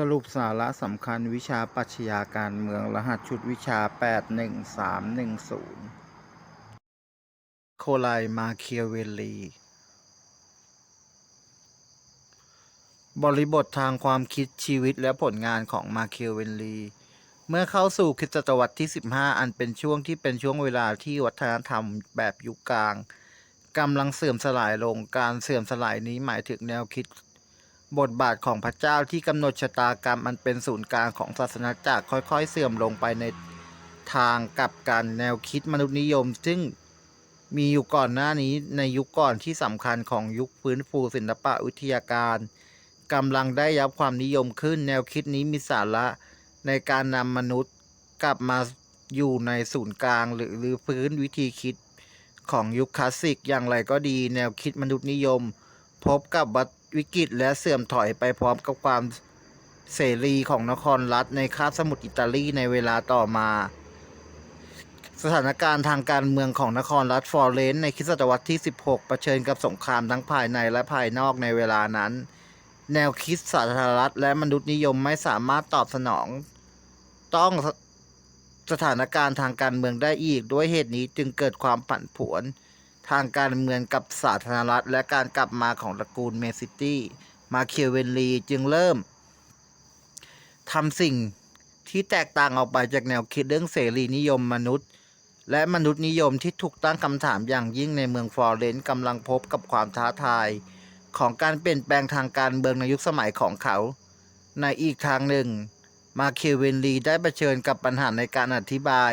สรุปสาระสำคัญวิชาปรัชญาการเมืองรหัสชุดวิชา 81310 โคไลมาเคียเวลลีบริบททางความคิดชีวิตและผลงานของมาเคียเวลลี เมื่อเข้าสู่คริสตศตวรรษที่ 15 อันเป็นช่วงที่เป็นช่วงเวลาที่วัฒนธรรมแบบยุคกลางกำลังเสื่อมสลายลง การเสื่อมสลายนี้หมายถึงแนวคิด บทบาทของพระเจ้าที่กำหนดชะตากรรมอันเป็นศูนย์กลางของศาสนาจักรค่อยๆ เสื่อมลงไปในทางกลับกันแนวคิดมนุษยนิยม ซึ่งมีอยู่ก่อนหน้านี้ในยุคก่อนที่สำคัญของยุคฟื้นฟูศิลปะวิทยาการกำลังได้รับความนิยมขึ้น แนวคิดนี้มีสาระในการนำมนุษย์กลับมาอยู่ในศูนย์กลาง หรือหรือพื้นวิธีคิดของยุคคลาสสิกอย่างไรก็ดี แนวคิดมนุษยนิยม พบกับวัฏ วิกฤตและเสื่อมถอยไปพร้อมกับความเสรีของนครรัฐในคาบสมุทรอิตาลีในเวลาต่อมา สถานการณ์ทางการเมืองของนครรัฐฟลอเรนซ์ในคริสตศตวรรษที่ 16 เผชิญกับสงครามทั้งภายในและภายนอกในเวลานั้น แนวคิดสาธารณรัฐและมนุษยนิยมไม่สามารถตอบสนอง ต้องสสถานการณ์ทางการเมืองได้อีกด้วยเหตุนี้จึงเกิดความผันผวน ทางการเมืองกับสาธารณรัฐ และการกลับมาของตระกูลเมซิตี้ มาเคียเวนลีจึงเริ่มทำสิ่งที่แตกต่างออกไปจากแนวคิดเรื่องเสรีนิยมมนุษย์ และมนุษยนิยมที่ถูกตั้งคำถามอย่างยิ่งในเมืองฟลอเรนซ์กำลังพบกับความท้าทาย ของการเปลี่ยนแปลงทางการเมืองในยุคสมัยของเขา ในอีกทางหนึ่ง มาเคียเวนลีได้เผชิญกับปัญหาในการอธิบาย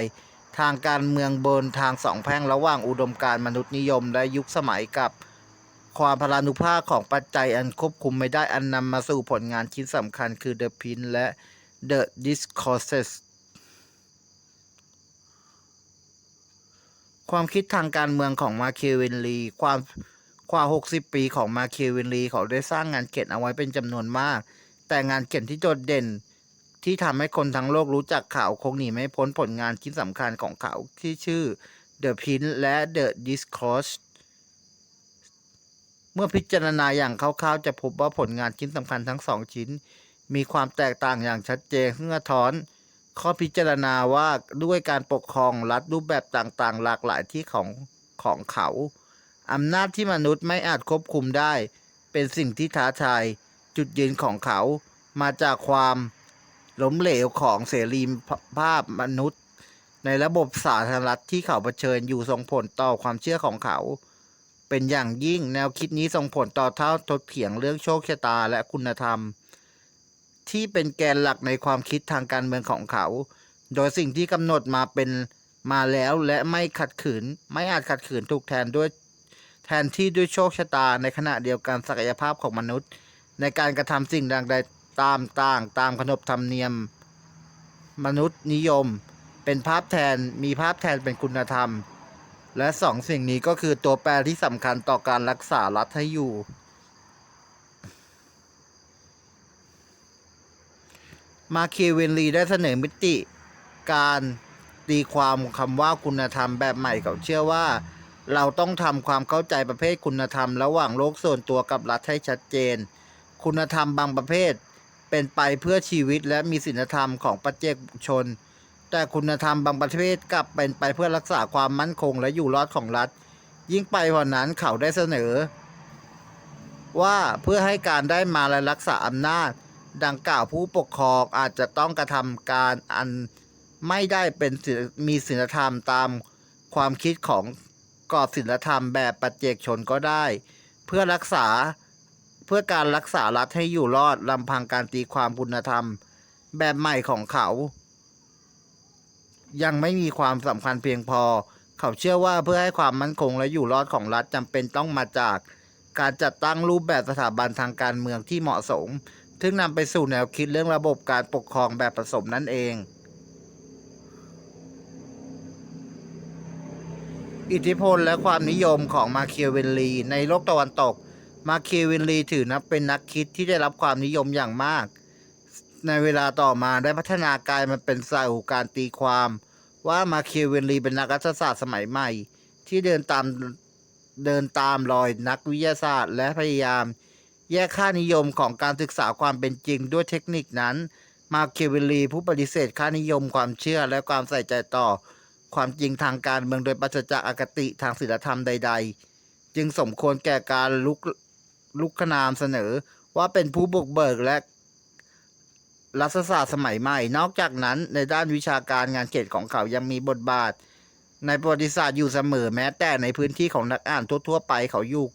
ทางการเมืองบนทางสองแพร่งระหว่างอุดมการณ์มนุษยนิยมและยุคสมัยกับความพลานุภาพของปัจจัยอันควบคุมไม่ได้อันนำมาสู่ผลงานชิ้นสำคัญคือ The Pin และ The Discourses ความคิดทางการเมืองของมาเคียเวนลีความกว่า 60 ปีของมาเคียเวนลีเขาได้สร้างงานเขียนเอาไว้เป็นจำนวนมาก แต่งานเขียนที่โดดเด่น ที่ทำให้คนทั้งโลกรู้จักเขาคงหนีไม่พ้นผลงานชิ้นสำคัญของเขาที่ชื่อ The Pin และ The Discourse เมื่อพิจารณาอย่างคร่าวๆ จะพบว่าผลงานชิ้นสำคัญทั้งสองชิ้น มีความแตกต่างอย่างชัดเจนซึ่งท้อน ข้อพิจารณาว่าด้วยการปกครองรัฐรูปแบบต่างๆ หลากหลายที่ของของเขาอำนาจที่มนุษย์ไม่อาจควบคุมได้ เป็นสิ่งที่ท้าทาย จุดยืนของเขามาจากความ ล้มเหลวของเสรีภาพมนุษย์ ในระบบสาธารณรัฐที่เขาเผชิญอยู่ส่งผลต่อความเชื่อของเขา เป็นอย่างยิ่งแนวคิดนี้ส่งผลต่อเท่าทดเถียงเรื่องโชคชะตาและคุณธรรม ที่เป็นแกนหลักในความคิดทางการเมืองของเขา โดยสิ่งที่กำหนดมาเป็นมาแล้วและไม่ขัดขืนไม่อาจขัดขืนถูกแทนด้วยแทนที่ด้วยโชคชะตาในขณะเดียวกันศักยภาพของมนุษย์ ในการกระทำสิ่งใด ตามต่างตามขนบธรรมเนียม มนุษย์นิยม เป็นภาพแทนมีภาพแทนเป็นคุณธรรม และสองสิ่งนี้ก็คือตัวแปรที่สำคัญต่อการรักษารัฐให้อยู่ มาเคีเวนลีได้เสนอมิติการตีความคำว่าคุณธรรมแบบใหม่เขาเชื่อว่า เราต้องทำความเข้าใจประเภทคุณธรรม ระหว่างโลกส่วนตัวกับรัฐให้ชัดเจน คุณธรรมบางประเภท เป็นไปเพื่อชีวิตและมีศีลธรรมของปัจเจกชน แต่คุณธรรมบางประเภทกลับเป็นไปเพื่อรักษาความมั่นคงและอยู่รอดของรัฐ ยิ่งไปกว่านั้นเขาได้เสนอ ว่าเพื่อให้การได้มาและรักษาอำนาจ ดังกล่าวผู้ปกครองอาจจะต้องกระทำการอันไม่ได้เป็นมีศีลธรรมตามความคิดของกรอบศีลธรรมแบบปัจเจกชนก็ได้ เพื่อรักษา เพื่อการรักษารัฐให้อยู่รอดลำพังการตีความคุณธรรม แบบใหม่ของเขา ยังไม่มีความสำคัญเพียงพอ เขาเชื่อว่าเพื่อให้ความมั่นคงและอยู่รอดของรัฐจำเป็นต้องมาจาก การจัดตั้งรูปแบบสถาบันทางการเมืองที่เหมาะสมซึ่งนำไปสู่แนวคิดเรื่องระบบการปกครองแบบผสมนั่นเอง อิทธิพลและความนิยมของมาเคียเวนลีในโลกตะวันตก มาเคียเวนลีถือนับเป็นนักคิดที่ได้รับความนิยมอย่างมาก ในเวลาต่อมาได้พัฒนากายมาเป็นสู่การตีความ ว่ามาเคียเวนลีเป็นนักรัฐศาสตร์สมัยใหม่ ที่เดินตามเดินตามรอยนักวิทยาศาสตร์ และพยายาม แยกค่านิยมของการศึกษาความเป็นจริงด้วยเทคนิคนั้น มาเคิเวลลีผู้ปฏิเสธค่านิยมความเชื่อและความใส่ใจต่อ ความจริงทางการเมืองโดยปราศจากอคติทางศีลธรรมใด ๆ จึงสมควรแก่การลุก ลุกขนามเสนอว่าเป็นผู้บุกเบิกและรัฐศาสตร์สมัยใหม่ นอกจากนั้นในด้านวิชาการงานเขียนของเขายังมีบทบาท ในประวัติศาสตร์อยู่เสมอแม้แต่ในพื้นที่ของนักอ่านทั่วๆไปเขาอยู่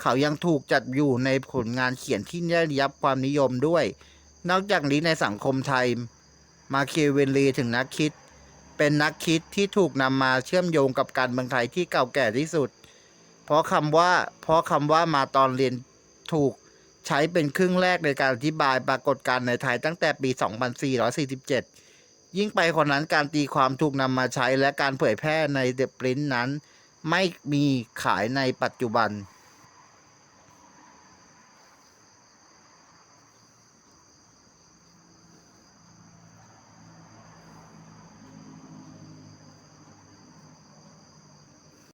เขายังถูกจัดอยู่ในผลงานเขียนที่ได้รับความนิยมด้วย นอกจากนี้ในสังคมไทย มาเคเวลลีถึงนักคิด เป็นนักคิดที่ถูกนำมาเชื่อมโยงกับการเมืองไทยที่เก่าแก่ที่สุด เพราะคำว่า เพราะคำว่ามาตอนเรียน ถูกใช้เป็นครึ่งแรกในการอธิบายปรากฏการณ์ในไทยตั้งแต่ปี 2447 ยิ่งไปกว่านั้นการตีความถูกนำมาใช้และการเผยแพร่ในเดบปรินนั้น ไม่มีขายในปัจจุบัน